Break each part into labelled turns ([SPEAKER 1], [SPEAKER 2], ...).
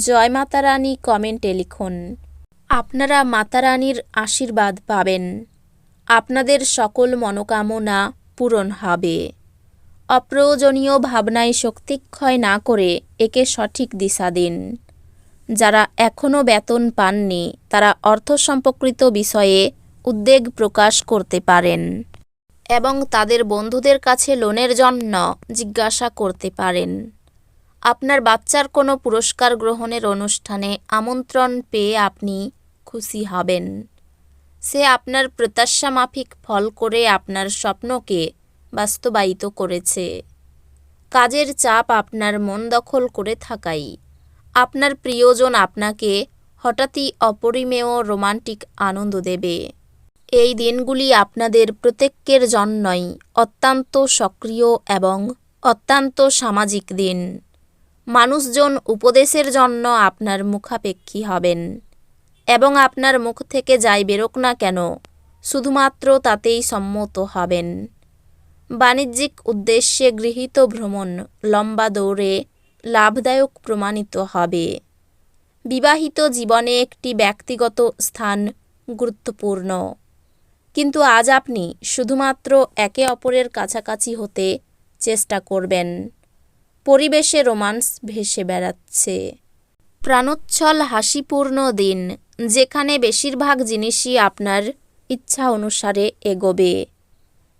[SPEAKER 1] জয় মাতা রানী কমেন্টে লিখুন, আপনারা মাতা রানীর আশীর্বাদ পাবেন। আপনাদের সকল মনোকামনা পূরণ হবে। অপ্রয়োজনীয় ভাবনায় শক্তিক্ষয় না করে একে সঠিক দিশা দিন। যারা এখনও বেতন পাননি, তারা অর্থ সম্পর্কিত বিষয়ে উদ্বেগ প্রকাশ করতে পারেন এবং তাদের বন্ধুদের কাছে লোনের জন্য জিজ্ঞাসা করতে পারেন। আপনার বাচ্চার কোনো পুরস্কার গ্রহণের অনুষ্ঠানে আমন্ত্রণ পেয়ে আপনি খুশি হবেন। সে আপনার প্রত্যাশা মাফিক ফল করে আপনার স্বপ্নকে বাস্তবায়িত করেছে। কাজের চাপ আপনার মন দখল করে থাকাই। আপনার প্রিয়জন আপনাকে হঠাৎই অপরিমেয় রোমান্টিক আনন্দ দেবে। এই দিনগুলি আপনাদের প্রত্যেকের জন্যই অত্যন্ত সক্রিয় এবং অত্যন্ত সামাজিক দিন। মানুষজন উপদেশের জন্য আপনার মুখাপেক্ষী হবেন এবং আপনার মুখ থেকে যাই বেরোক না কেন, শুধুমাত্র তাতেই সম্মত হবেন। বাণিজ্যিক উদ্দেশ্যে গৃহীত ভ্রমণ লম্বা দৌড়ে লাভদায়ক প্রমাণিত হবে। বিবাহিত জীবনে একটি ব্যক্তিগত স্থান গুরুত্বপূর্ণ। কিন্তু আজ আপনি শুধুমাত্র একে অপরের কাছাকাছি হতে চেষ্টা করবেন। পরিবেশে রোমান্স ভেসে বেড়াচ্ছে। প্রাণোচ্ছল, হাসিপূর্ণ দিন, যেখানে বেশিরভাগ জিনিসই আপনার ইচ্ছা অনুসারে এগোবে।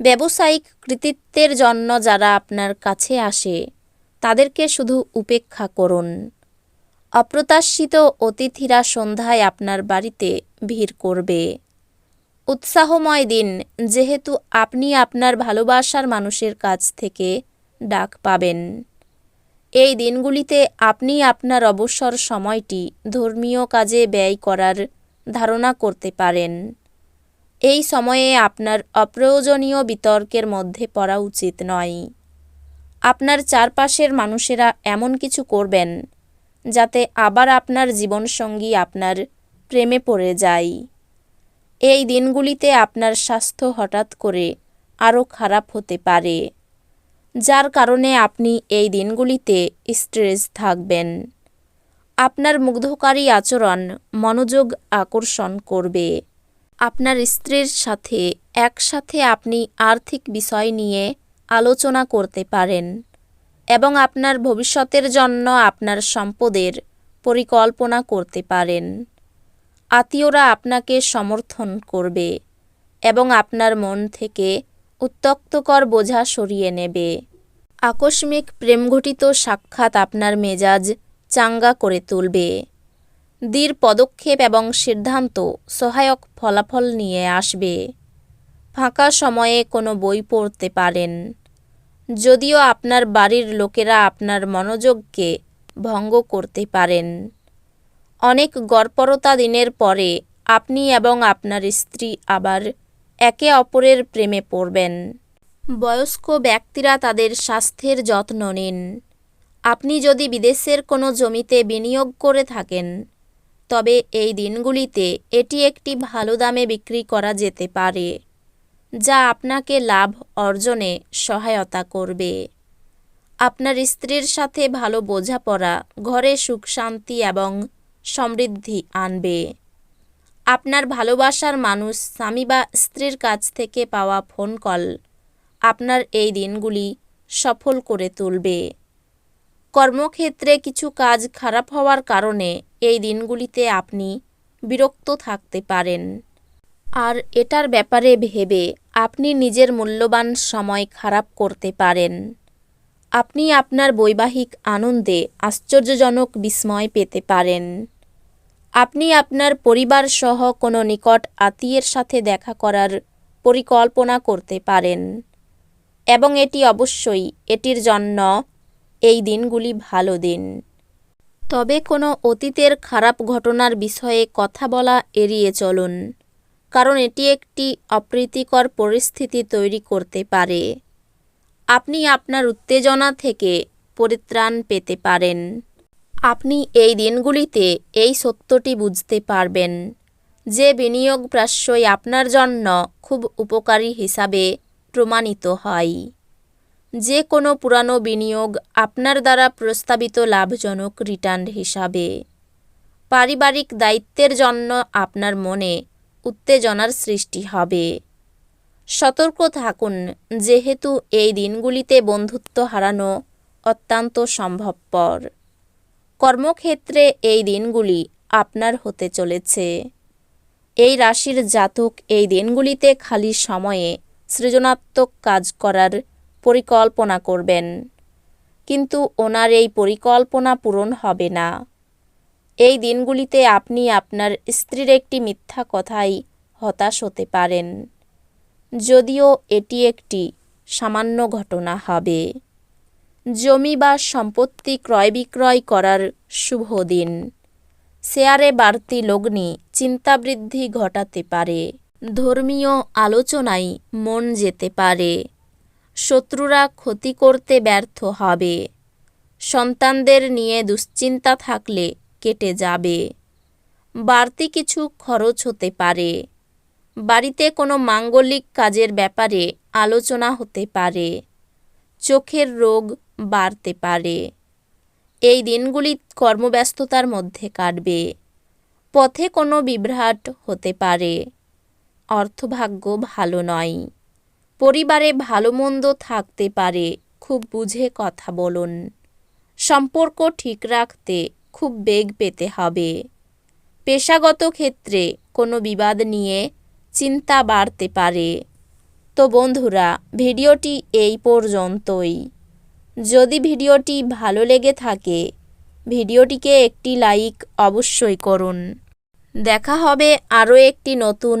[SPEAKER 1] ব্যবসায়িক কৃতিত্বের জন্য যারা আপনার কাছে আসে, তাদেরকে শুধু উপেক্ষা করুন। অপ্রত্যাশিত অতিথিরা সন্ধ্যায় আপনার বাড়িতে ভিড় করবে। উৎসাহময় দিন, যেহেতু আপনি আপনার ভালোবাসার মানুষের কাছ থেকে ডাক পাবেন। এই দিনগুলিতে আপনি আপনার অবসর সময়টি ধর্মীয় কাজে ব্যয় করার ধারণা করতে পারেন। এই সময়ে আপনার অপ্রয়োজনীয় বিতর্কের মধ্যে পড়া উচিত নয়। আপনার চারপাশের মানুষেরা এমন কিছু করবেন, যাতে আবার আপনার জীবনসঙ্গী আপনার প্রেমে পড়ে যায়। এই দিনগুলিতে আপনার স্বাস্থ্য হঠাৎ করে আরও খারাপ হতে পারে। যার কারণে আপনি এই দিনগুলিতে স্ট্রেস থাকবেন। আপনার মুগ্ধকারী আচরণ মনোযোগ আকর্ষণ করবে। আপনার স্ত্রীর সাথে, একসাথে আপনি আর্থিক বিষয় নিয়ে আলোচনা করতে পারেন এবং আপনার ভবিষ্যতের জন্য আপনার সম্পদের পরিকল্পনা করতে পারেন। আত্মীয়রা আপনাকে সমর্থন করবে এবং আপনার মন থেকে উত্তক্তকর বোঝা সরিয়ে নেবে। আকস্মিক প্রেমঘটিত সাক্ষাৎ আপনার মেজাজ চাঙ্গা করে তুলবে। দৃঢ় পদক্ষেপ এবং সিদ্ধান্ত সহায়ক ফলাফল নিয়ে আসবে। ফাঁকা সময়ে কোনো বই পড়তে পারেন। যদিও আপনার বাড়ির লোকেরা আপনার মনোযোগকে ভঙ্গ করতে পারেন। অনেক গড়পরতা দিনের পরে আপনি এবং আপনার স্ত্রী আবার একে অপরের প্রেমে পড়বেন। বয়স্ক ব্যক্তিরা তাদের স্বাস্থ্যের যত্ন নিন। আপনি যদি বিদেশের কোনো জমিতে বিনিয়োগ করে থাকেন, তবে এই দিনগুলিতে এটি একটি ভালো দামে বিক্রি করা যেতে পারে, যা আপনাকে লাভ অর্জনে সহায়তা করবে। আপনার স্ত্রীর সাথে ভালো বোঝাপড়া, ঘরে সুখ শান্তি এবং সমৃদ্ধি আনবে। আপনার ভালোবাসার মানুষ স্বামী বা স্ত্রীর কাছ থেকে পাওয়া ফোন কল আপনার এই দিনগুলি সফল করে তুলবে। কর্মক্ষেত্রে কিছু কাজ খারাপ হওয়ার কারণে এই দিনগুলিতে আপনি বিরক্ত থাকতে পারেন। আর এটার ব্যাপারে ভেবে আপনি নিজের মূল্যবান সময় খারাপ করতে পারেন। আপনি আপনার বৈবাহিক আনন্দে আশ্চর্যজনক বিস্ময় পেতে পারেন। আপনি আপনার পরিবার সহ কোনো নিকট আত্মীয়ের সাথে দেখা করার পরিকল্পনা করতে পারেন। এবং এটি অবশ্যই এটির জন্য এই দিনগুলি ভালো দিন। তবে কোনো অতীতের খারাপ ঘটনার বিষয়ে কথা বলা এড়িয়ে চলুন, কারণ এটি একটি অপ্রীতিকর পরিস্থিতি তৈরি করতে পারে। আপনি আপনার উত্তেজনা থেকে পরিত্রাণ পেতে পারেন। আপনি এই দিনগুলিতে এই সত্যটি বুঝতে পারবেন যে বিনিয়োগ প্রায়শই আপনার জন্য খুব উপকারী হিসাবে প্রমাণিত হয়। যে কোনো পুরানো বিনিয়োগ আপনার দ্বারা প্রস্তাবিত লাভজনক রিটার্ন হিসাবে। পারিবারিক দায়িত্বের জন্য আপনার মনে উত্তেজনার সৃষ্টি হবে। সতর্ক থাকুন, যেহেতু এই দিনগুলিতে বন্ধুত্ব হারানো অত্যন্ত সম্ভবপর। কর্মক্ষেত্রে এই দিনগুলি আপনার হতে চলেছে। এই রাশির জাতক এই দিনগুলিতে খালি সময়ে সৃজনাত্মক কাজ করার পরিকল্পনা করবেন। কিন্তু ওনার এই পরিকল্পনা পূরণ হবে না। এই দিনগুলিতে আপনি আপনার স্ত্রীর একটি মিথ্যা কথাই হতাশ হতে পারেন। যদিও এটি একটি সামান্য ঘটনা হবে। জমি বা সম্পত্তি ক্রয় বিক্রয় করার শুভ দিন। শেয়ারে বাড়তি লগ্নি চিন্তাবৃদ্ধি ঘটাতে পারে। ধর্মীয় আলোচনায় মন যেতে পারে। শত্রুরা ক্ষতি করতে ব্যর্থ হবে। সন্তানদের নিয়ে দুশ্চিন্তা থাকলে কেটে যাবে। বাড়তি কিছু খরচ হতে পারে। বাড়িতে কোনো মাঙ্গলিক কাজের ব্যাপারে আলোচনা হতে পারে। চোখের রোগ বাড়তে পারে। এই দিনগুলি কর্মব্যস্ততার মধ্যে কাটবে। পথে কোনো বিভ্রাট হতে পারে। অর্থভাগ্য ভালো নয়। পরিবারে ভালো মন্দ থাকতে পারে, খুব বুঝে কথা বলুন। সম্পর্ক ঠিক রাখতে খুব বেগ পেতে হবে। পেশাগত ক্ষেত্রে কোনো বিবাদ নিয়ে চিন্তা বাড়তে পারে। তো বন্ধুরা, ভিডিওটি এই পর্যন্তই। যদি ভিডিওটি ভালো লেগে থাকে, ভিডিওটিকে একটি লাইক অবশ্যই করুন। দেখা হবে আরও একটি নতুন